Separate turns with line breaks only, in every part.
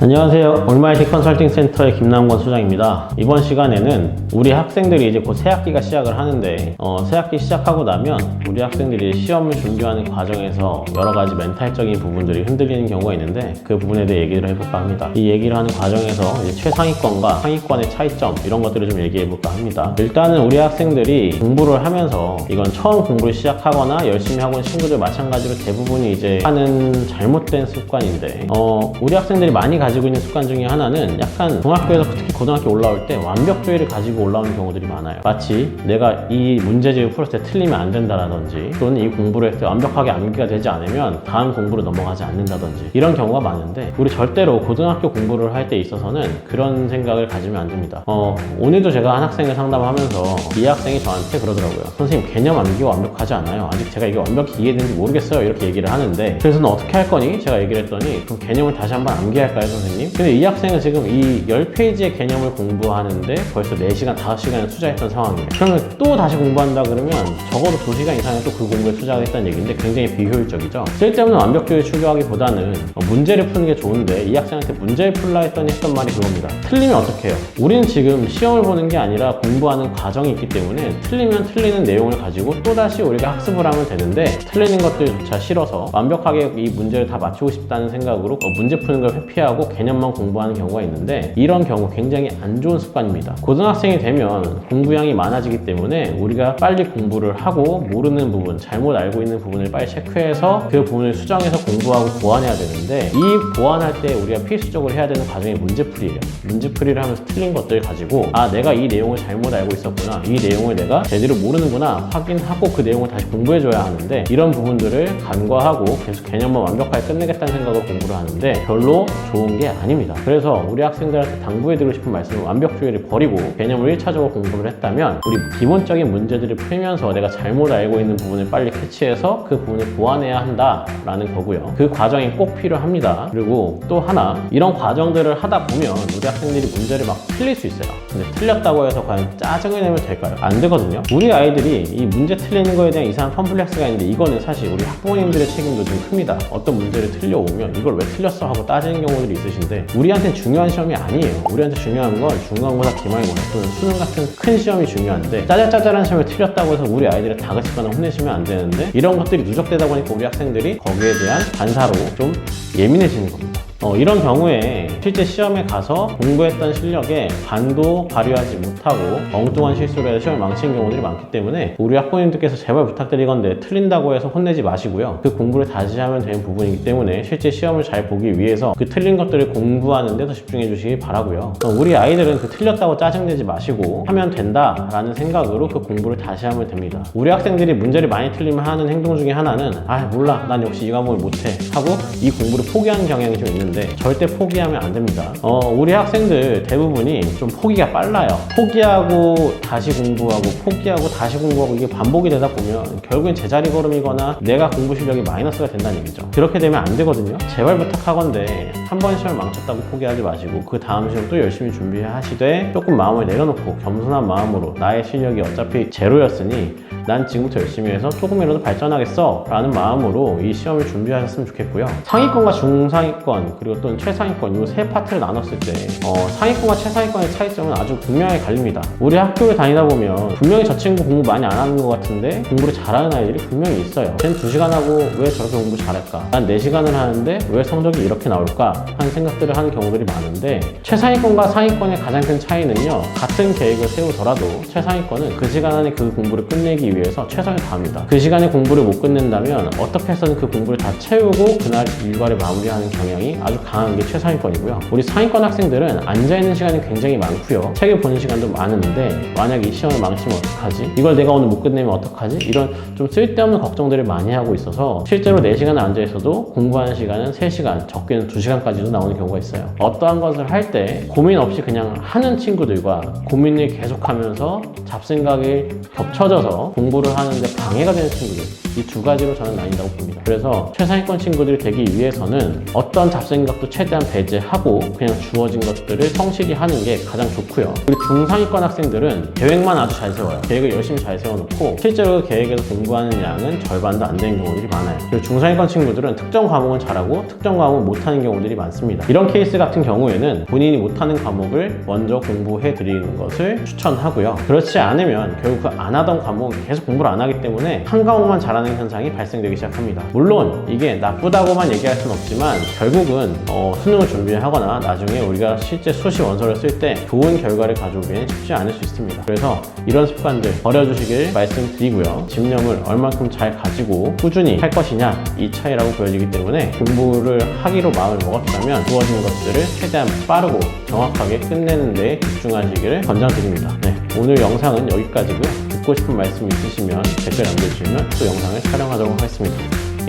안녕하세요. 올마이티 컨설팅 센터의 김남권 소장입니다. 이번 시간에는 우리 학생들이 이제 곧 새학기가 시작을 하는데 어, 새학기 시작하고 나면 우리 학생들이 시험을 준비하는 과정에서 여러 가지 멘탈적인 부분들이 흔들리는 경우가 있는데 그 부분에 대해 얘기를 해볼까 합니다. 이 얘기를 하는 과정에서 이제 최상위권과 상위권의 차이점 이런 것들을 좀 얘기해볼까 합니다. 일단은 우리 학생들이 공부를 하면서 이건 처음 공부를 시작하거나 열심히 하고 있는 친구들 마찬가지로 대부분이 이제 하는 잘못된 습관인데 어, 우리 학생들이 많이 가 지고 있는 습관 중에 하나는 약간 중학교에서 특히 고등학교 올라올 때 완벽주의를 가지고 올라오는 경우들이 많아요. 마치 내가 이 문제집을 풀었을 때 틀리면 안 된다라든지 또는 이 공부를 했을 때 완벽하게 암기가 되지 않으면 다음 공부로 넘어가지 않는다든지 이런 경우가 많은데 우리 절대로 고등학교 공부를 할 때 있어서는 그런 생각을 가지면 안 됩니다. 어, 오늘도 제가 한 학생을 상담하면서 이 학생이 저한테 그러더라고요. 선생님 개념 암기가 완벽하지 않아요. 아직 제가 이게 완벽히 이해되는지 모르겠어요. 이렇게 얘기를 하는데 그래서 너 어떻게 할 거니? 제가 얘기를 했더니 그럼 개념을 다시 한번 암기할까요 선생님? 근데 이 학생은 지금 이 10페이지의 개념을 공부하는데 벌써 4시간, 5시간을 투자했던 상황이에요. 그러면 또 다시 공부한다 그러면 적어도 2시간 이상을 또그 공부에 투자하겠다는 얘기인데 굉장히 비효율적이죠. 쓸데없는 완벽주의 추구하기보다는 어, 문제를 푸는 게 좋은데 이 학생한테 문제를 풀라 했더니 했던 말이 그겁니다. 틀리면 어떡해요? 우리는 지금 시험을 보는 게 아니라 공부하는 과정이 있기 때문에 틀리면 틀리는 내용을 가지고 또다시 우리가 학습을 하면 되는데 틀리는 것들조차 싫어서 완벽하게 이 문제를 다 맞추고 싶다는 생각으로 어, 문제 푸는 걸 회피하고 개념만 공부하는 경우가 있는데 이런 경우 굉장히 안 좋은 습관입니다. 고등학생이 되면 공부량이 많아지기 때문에 우리가 빨리 공부를 하고 모르는 부분, 잘못 알고 있는 부분을 빨리 체크해서 그 부분을 수정해서 공부하고 보완해야 되는데 이 보완할 때 우리가 필수적으로 해야 되는 과정이 문제풀이예요. 문제풀이를 하면서 틀린 것들을 가지고 아 내가 이 내용을 잘못 알고 있었구나 이 내용을 내가 제대로 모르는구나 확인하고 그 내용을 다시 공부해줘야 하는데 이런 부분들을 간과하고 계속 개념만 완벽하게 끝내겠다는 생각으로 공부를 하는데 별로 좋은 게 아닙니다. 그래서 우리 학생들한테 당부해드리고 싶은 말씀은 완벽주의를 버리고 개념을 1차적으로 공부를 했다면 우리 기본적인 문제들을 풀면서 내가 잘못 알고 있는 부분을 빨리 캐치해서 그 부분을 보완해야 한다라는 거고요. 그 과정이 꼭 필요합니다. 그리고 또 하나 이런 과정들을 하다 보면 우리 학생들이 문제를 막 틀릴 수 있어요. 근데 틀렸다고 해서 과연 짜증을 내면 될까요? 안 되거든요. 우리 아이들이 이 문제 틀리는 거에 대한 이상한 컴플렉스가 있는데 이거는 사실 우리 학부모님들의 책임도 좀 큽니다. 어떤 문제를 틀려오면 이걸 왜 틀렸어 하고 따지는 경우들이 있 으신데 우리한테는 중요한 시험이 아니에요. 우리한테 중요한 건 중간고사, 기말고사 또는 수능 같은 큰 시험이 중요한데 짜잘짜잘한 시험을 틀렸다고 해서 우리 아이들을 다그치거나 혼내시면 안 되는데 이런 것들이 누적되다 보니까 우리 학생들이 거기에 대한 반사로 좀 예민해지는 겁니다. 어, 이런 경우에 실제 시험에 가서 공부했던 실력에 반도 발휘하지 못하고 엉뚱한 실수를 해서 시험을 망치는 경우들이 많기 때문에 우리 학부모님들께서 제발 부탁드리건데 틀린다고 해서 혼내지 마시고요. 그 공부를 다시 하면 되는 부분이기 때문에 실제 시험을 잘 보기 위해서 그 틀린 것들을 공부하는 데 더 집중해 주시기 바라고요. 어, 우리 아이들은 그 틀렸다고 짜증내지 마시고 하면 된다라는 생각으로 그 공부를 다시 하면 됩니다. 우리 학생들이 문제를 많이 틀리면 하는 행동 중에 하나는 아 몰라 난 역시 이 과목을 못해 하고 이 공부를 포기하는 경향이 좀 있는데 절대 포기하면 안 됩니다. 어, 우리 학생들 대부분이 좀 포기가 빨라요. 포기하고 다시 공부하고 포기하고 다시 공부하고 이게 반복이 되다 보면 결국엔 제자리 걸음이거나 내가 공부 실력이 마이너스가 된다는 얘기죠. 그렇게 되면 안 되거든요. 제발 부탁하건데 한 번 시험 망쳤다고 포기하지 마시고 그 다음 시험 또 열심히 준비하시되 조금 마음을 내려놓고 겸손한 마음으로 나의 실력이 어차피 제로였으니 난 지금부터 열심히 해서 조금이라도 발전하겠어 라는 마음으로 이 시험을 준비하셨으면 좋겠고요 상위권과 중상위권 그리고 또는 최상위권 이 세 파트를 나눴을 때 어, 상위권과 최상위권의 차이점은 아주 분명하게 갈립니다 우리 학교에 다니다 보면 분명히 저 친구 공부 많이 안 하는 것 같은데 공부를 잘하는 아이들이 분명히 있어요 쟤는 2시간 하고 왜 저렇게 공부 잘할까 난 4시간을 하는데 왜 성적이 이렇게 나올까 하는 생각들을 하는 경우들이 많은데 최상위권과 상위권의 가장 큰 차이는요 같은 계획을 세우더라도 최상위권은 그 시간 안에 그 공부를 끝내기 위해서 최선을 다합니다. 그 시간에 공부를 못 끝낸다면 어떻게 해서든 그 공부를 다 채우고 그날 일과를 마무리하는 경향이 아주 강한 게 최상위권이고요. 우리 상위권 학생들은 앉아있는 시간이 굉장히 많고요. 책을 보는 시간도 많은데 만약 이 시험을 망치면 어떡하지? 이걸 내가 오늘 못 끝내면 어떡하지? 이런 좀 쓸데없는 걱정들을 많이 하고 있어서 실제로 4시간 앉아 있어도 공부하는 시간은 3시간, 적게는 2시간까지도 나오는 경우가 있어요. 어떠한 것을 할 때 고민 없이 그냥 하는 친구들과 고민을 계속하면서 잡생각이 겹쳐져서 공부를 하는데 방해가 되는 친구들 이 두 가지로 저는 나뉜다고 봅니다. 그래서 최상위권 친구들이 되기 위해서는 어떤 잡생각도 최대한 배제하고 그냥 주어진 것들을 성실히 하는 게 가장 좋고요. 그리고 중상위권 학생들은 계획만 아주 잘 세워요. 계획을 열심히 잘 세워놓고 실제로 그 계획에서 공부하는 양은 절반도 안 되는 경우들이 많아요. 그리고 중상위권 친구들은 특정 과목은 잘하고 특정 과목은 못하는 경우들이 많습니다. 이런 케이스 같은 경우에는 본인이 못하는 과목을 먼저 공부해 드리는 것을 추천하고요. 그렇지 않으면 결국 그 안 하던 과목은 계속 공부를 안 하기 때문에 한 과목만 잘하는 현상이 발생되기 시작합니다. 물론 이게 나쁘다고만 얘기할 수는 없지만 결국은 어, 수능을 준비하거나 나중에 우리가 실제 수시 원서를 쓸 때 좋은 결과를 가져오기에는 쉽지 않을 수 있습니다. 그래서 이런 습관들 버려주시길 말씀드리고요. 집념을 얼만큼 잘 가지고 꾸준히 할 것이냐 이 차이라고 보여지기 때문에 공부를 하기로 마음을 먹었다면 주어진 것들을 최대한 빠르고 정확하게 끝내는 데 집중하시기를 권장드립니다. 네, 오늘 영상은 여기까지고요. 듣고 싶은 말씀 있으시면 댓글 남겨주시면 또 영상을 촬영하도록 하겠습니다.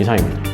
이상입니다.